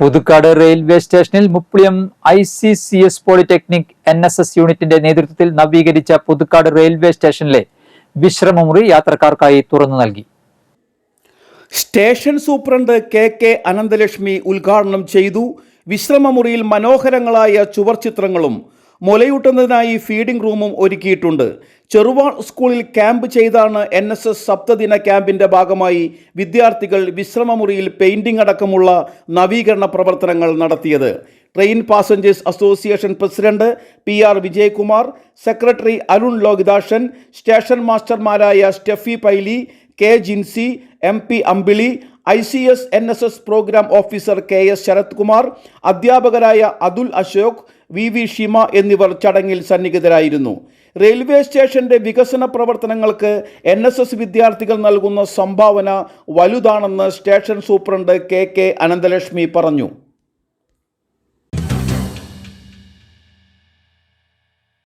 Puthukkad railway സ്റ്റേഷനിൽ Muppiliyam I C C S polytechnic N S S യൂണിറ്റിന്റെ നേതൃത്വത്തിൽ നവീകരിച്ച പുതുക്കാട് റെയിൽവേ സ്റ്റേഷനിലെ വിശ്രമമുറി യാത്രക്കാർക്കായി തുറന്നു നൽകി. Station superintendent K K Ananthalakshmi ഉദ്ഘാടനം ചെയ്തു. വിശ്രമമുറിയിൽ മനോഹരങ്ങളായ ചുവർ ചിത്രങ്ങളും മുലയൂട്ടുന്നതിനായി ഫീഡിംഗ് റൂമും ഒരുക്കിയിട്ടുണ്ട്. ചെറുവാൾ സ്കൂളിൽ ക്യാമ്പ് ചെയ്താണ് എൻ എസ് എസ് സപ്തദിന ക്യാമ്പിന്റെ ഭാഗമായി വിദ്യാർത്ഥികൾ വിശ്രമമുറിയിൽ പെയിൻറിംഗ് അടക്കമുള്ള നവീകരണ പ്രവർത്തനങ്ങൾ നടത്തിയത്. Train passengers association president P R Vijayakumar secretary Arun Lokidasan station മാസ്റ്റർമാരായ Steffi Paili K Jincy M P Ambili I C S N S S programme officer K S Sharath Kumar അധ്യാപകരായ Athul Ashok V V Shima എന്നിവർ ചടങ്ങിൽ സന്നിഹിതരായിരുന്നു. Railway സ്റ്റേഷന്റെ വികസന പ്രവർത്തനങ്ങൾക്ക് N S S വിദ്യാർത്ഥികൾ നൽകുന്ന സംഭാവന വലുതാണെന്ന് station superintendent K K Ananthalakshmi പറഞ്ഞു.